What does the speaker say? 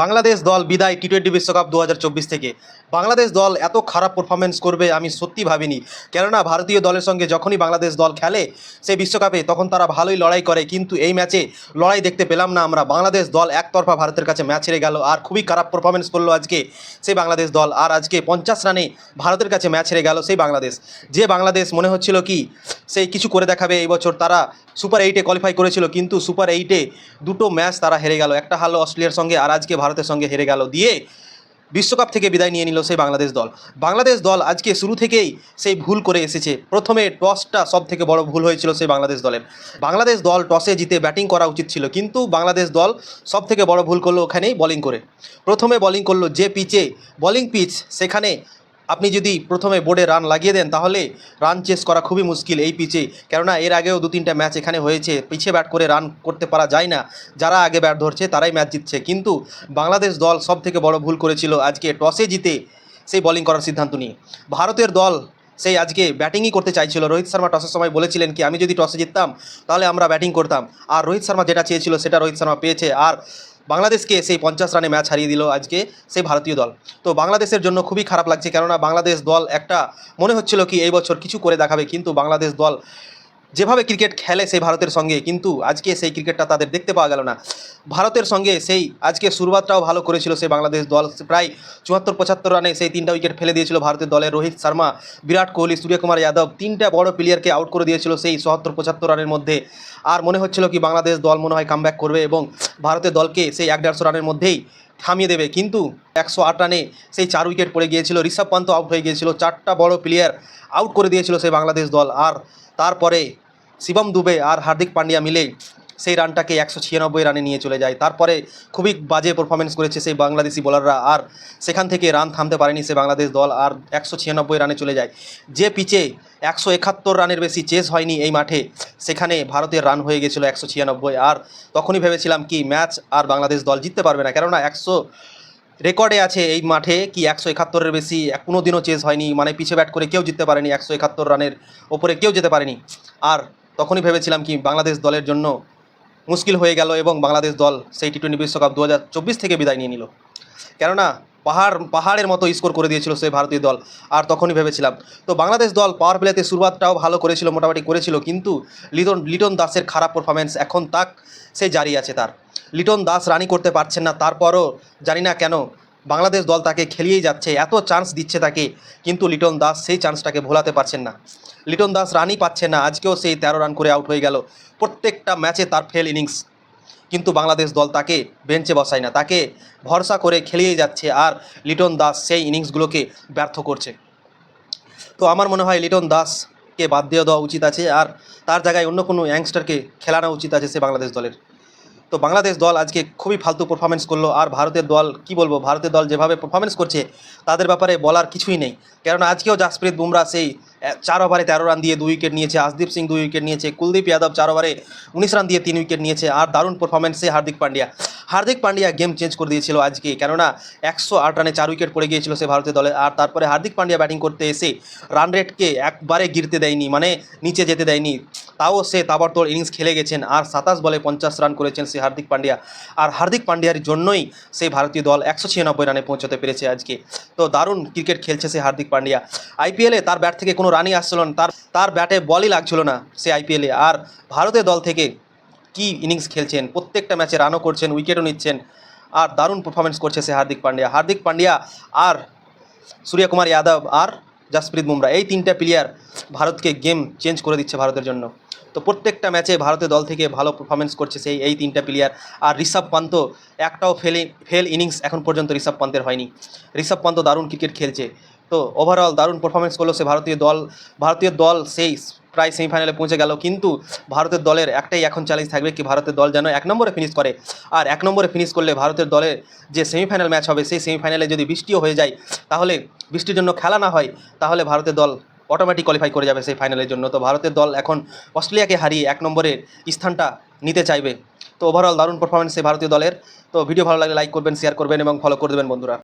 বাংলাদেশ দল বিদায় T twenty বিশ্বকাপ দু হাজার চব্বিশ থেকে। বাংলাদেশ দল এত খারাপ পারফরমেন্স করবে আমি সত্যি ভাবিনি। কেননা ভারতীয় দলের সঙ্গে যখনই বাংলাদেশ দল খেলে সেই বিশ্বকাপে তখন তারা ভালোই লড়াই করে, কিন্তু এই ম্যাচে লড়াই দেখতে পেলাম না আমরা। বাংলাদেশ দল একতরফা ভারতের কাছে ম্যাচ হেরে গেল আর খুবই খারাপ পারফরমেন্স করল আজকে সেই বাংলাদেশ দল। আর আজকে পঞ্চাশ রানে ভারতের কাছে ম্যাচ হেরে গেল সেই বাংলাদেশ। যে বাংলাদেশ মনে হচ্ছিল কি, সেই কিছু করে দেখাবে এই বছর। তারা সুপার এইটে কোয়ালিফাই করেছিল, কিন্তু সুপার এইটে দুটো ম্যাচ তারা হেরে গেল। একটা হারলো অস্ট্রেলিয়ার সঙ্গে আর আজকে ভারতের সঙ্গে হেরে গেল দিয়ে বিশ্বকাপ থেকে বিদায় নিয়ে নিল সেই বাংলাদেশ দল। বাংলাদেশ দল আজকে শুরু থেকেই সেই ভুল করে এসেছে। প্রথমে টসটা সব থেকে বড় ভুল হয়েছিল সেই বাংলাদেশ দলের। বাংলাদেশ দল টসে জিতে ব্যাটিং করা উচিত ছিল, কিন্তু বাংলাদেশ দল সব থেকে বড় ভুল করল ওখানেই বলিং করে। প্রথমে বলিং করল যে পিচে বলিং পিচ সেখানে আপনি যদি প্রথমে বোর্ডে রান লাগিয়ে দেন, তাহলে রান চেস করা খুবই মুশকিল এই পিচে কেননা এর আগেও দু তিনটা ম্যাচ এখানে হয়েছে, পিছে ব্যাট করে রান করতে পারা যায় না। যারা আগে ব্যাট ধরছে, তারাই ম্যাচ জিতছে। কিন্তু বাংলাদেশ দল সব থেকে বড় ভুল করেছিল আজকে টসে জিতে সেই বোলিং করার সিদ্ধান্ত নিয়ে। ভারতের দল সেই আজকে ব্যাটিংই করতে চাইছিল। রোহিত শর্মা টসের সময় বলেছিলেন কি, আমি যদি টসে জিততাম, তাহলে আমরা ব্যাটিং করতাম। আর রোহিত শর্মা যেটা চেয়েছিল, সেটা রোহিত শর্মা পেয়েছে। আর বাংলাদেশকে সেই পঞ্চাশ রানে ম্যাচ হারিয়ে দিল আজকে সেই ভারতীয় দল। তো বাংলাদেশের জন্য খুবই খারাপ লাগছে কেননা বাংলাদেশ দল একটা মনে হচ্ছিল কি এই বছর কিছু করে দেখাবে, কিন্তু বাংলাদেশ দল যেভাবে ক্রিকেট খেলে সেই ভারতের সঙ্গে, কিন্তু আজকে সেই ক্রিকেটটা তাদের দেখতে পাওয়া গেল না। ভারতের সঙ্গে সেই আজকে শুরুয়াতটাও ভালো করেছিল সেই বাংলাদেশ দল। প্রায় চুয়াত্তর, পঁচাত্তর রানে সেই তিনটা উইকেট ফেলে দিয়েছিল ভারতের দলের রোহিত শর্মা, বিরাট কোহলি, সূর্যকুমার যাদব। তিনটা বড় প্লেয়ারকে আউট করে দিয়েছিল সেই চুয়াত্তর, পঁচাত্তর রানের মধ্যে। আর মনে হচ্ছিল কি বাংলাদেশ দল মনে হয় কামব্যাক করবে এবং ভারতের দলকে সেই এক দেড়শো রানের মধ্যেই থামিয়ে দেবে। কিন্তু একশো আট রানে সেই চার উইকেট পড়ে গিয়েছিল। ঋষভ পান্ত আউট হয়ে গিয়েছিল। চারটা বড় প্লেয়ার আউট করে দিয়েছিল সেই বাংলাদেশ দল। আর তারপরে শিবম দুবে আর হার্দিক পান্ডিয়া মিলে সেই রানটাকে একশো ছিয়ানব্বই রানে নিয়ে চলে যায়। তারপরে খুবই বাজে পারফরমেন্স করেছে সেই বাংলাদেশি বোলাররা আর সেখান থেকে রান থামতে পারেনি সে বাংলাদেশ দল আর একশো ছিয়ানব্বই রানে চলে যায়। যে পিচে একশো একাত্তর রানের বেশি চেস হয়নি এই মাঠে, সেখানে ভারতের রান হয়ে গেছিল একশো ছিয়ানব্বই। আর তখনই ভেবেছিলাম কি ম্যাচ আর বাংলাদেশ দল জিততে পারবে না, কেননা একশো রেকর্ডে আছে এই মাঠে কি একশো একাত্তরের বেশি কোনো দিনও চেস হয়নি মানে পিছে ব্যাট করে কেউ জিততে পারেনি, একশো একাত্তর রানের ওপরে কেউ যেতে পারেনি। আর তখনই ভেবেছিলাম কি বাংলাদেশ দলের জন্য মুশকিল হয়ে গেল এবং বাংলাদেশ দল সেই টি টোয়েন্টি বিশ্বকাপ দু হাজার চব্বিশ থেকে বিদায় নিয়ে নিল। কেননা পাহাড়, পাহাড়ের মতো স্কোর করে দিয়েছিল সেই ভারতীয় দল, আর তখনই ভেবেছিলাম। তো বাংলাদেশ দল পাওয়ার প্লেতে শুরুয়াতটাও ভালো করেছিল, মোটামুটি করেছিল, কিন্তু লিটন লিটন দাসের খারাপ পারফরমেন্স এখন তাক সে জারি আছে তার। লিটন দাস রানি করতে পারছেন না, তারপরও জানি না কেন বাংলাদেশ দল তাকে খেলিয়েই যাচ্ছে, এত চান্স দিচ্ছে তাকে, কিন্তু লিটন দাস সেই চান্সটাকে ভোলাতে পারছেন না। লিটন দাস রানই পাচ্ছে না, আজকেও সেই তেরো রান করে আউট হয়ে গেল, প্রত্যেকটা ম্যাচে তার ফেল ইনিংস কিন্তু বাংলাদেশ দল তাকে বেঞ্চে বসায় না, তাকে ভরসা করে খেলিয়ে যাচ্ছে আর লিটন দাস সেই ইনিংসগুলোকে ব্যর্থ করছে। তো আমার মনে হয় লিটন দাসকে বাদ দিয়ে দেওয়া উচিত আছে আর তার জায়গায় অন্য কোনো ইয়াংস্টারকে খেলানো উচিত আছে সে বাংলাদেশ দলের। তো বাংলাদেশ দল আজকে খুবই ফালতু পারফরমেন্স করল। আর ভারতের দল, কি বলব, ভারতের দল যেভাবে পারফরমেন্স করছে, তাদের ব্যাপারে বলার কিছুই নেই। কেননা আজকেও জাসপ্রীত বুমরা সেই চার ওভারে তেরো রান দিয়ে দুই উইকেট নিয়েছে আশদীপ সিং, দুই উইকেট নিয়েছে কুলদীপ যাদব, চার ওভারে উনিশ রান দিয়ে তিন উইকেট নিয়েছে আর দারুণ পারফরমেন্সে হার্দিক পান্ডিয়া। হার্দিক পান্ডিয়া গেম চেঞ্জ করে দিয়েছিল আজকে, কেননা একশো আট রানে চার উইকেট পড়ে গিয়েছিল সে ভারতীয় দলে। আর তারপরে হার্দিক পান্ডিয়া ব্যাটিং করতে এসে রান রেটকে একবারে গিরতে দেয়নি মানে নিচে যেতে দেয়নি। তাও সে তাবড়তোড় ইনিংস খেলে গেছেন আর সাতাশ বলে পঞ্চাশ রান করেছেন সে হার্দিক পান্ডিয়া। আর হার্দিক পান্ডিয়ার জন্যই সেই ভারতীয় দল একশো ছিয়ানব্বই রানে পৌঁছতে পেরেছে আজকে। তো দারুণ ক্রিকেট খেলছে সে হার্দিক পান্ডিয়া। আইপিএলে তার ব্যাট থেকে কোনো রানই আসছিল না, তার তার ব্যাটে বলই লাগছিল না সে আইপিএলে আর ভারতের দল থেকে কি ইনিংস খেলছেন? প্রত্যেকটা ম্যাচে রানও করছেন উইকেটও নিচ্ছেন, আর দারুণ পারফরমেন্স করছে সে হার্দিক পান্ডিয়া। হার্দিক পান্ডিয়া আর সূর্যকুমার যাদব আর জাসপ্রীত বুমরা, এই তিনটা প্লেয়ার ভারতকে গেম চেঞ্জ করে দিচ্ছে ভারতের জন্য। তো প্রত্যেকটা ম্যাচে ভারতের দল থেকে ভালো পারফরমেন্স করছে সেই, এই তিনটা প্লেয়ার আর ঋষভ পান্ত একটাও ফেলে ফেল ইনিংস এখন পর্যন্ত ঋষভ পান্তের হয়নি। ঋষভ পান্ত দারুণ ক্রিকেট খেলছে। তো ওভারঅল দারুণ পারফরমেন্স করল সে ভারতীয় দল ভারতীয় দল সেই প্রায় সেমিফাইনালে পৌঁছে গেল। কিন্তু ভারতের দলের একটাই এখন চ্যালেঞ্জ থাকবে কি ভারতের দল যেন এক নম্বরে ফিনিশ করে। আর এক নম্বরে ফিনিশ করলে ভারতের দলের যে সেমিফাইনাল ম্যাচ হবে, সেই সেমিফাইনালে যদি বৃষ্টিও হয়ে যায়, তাহলে বৃষ্টির জন্য খেলা না হয়, তাহলে ভারতের দল অটোমেটিক কোয়ালিফাই করে যাবে সেই ফাইনালের জন্য। তো ভারতের দল এখন অস্ট্রেলিয়াকে হারিয়ে এক নম্বরের স্থানটা নিতে চাইবে। তো ওভারঅল দারুণ পারফরমেন্স সেই ভারতীয় দলের। তো ভিডিও ভালো লাগলে লাইক করবেন শেয়ার করবেন এবং ফলো করে দেবেন বন্ধুরা।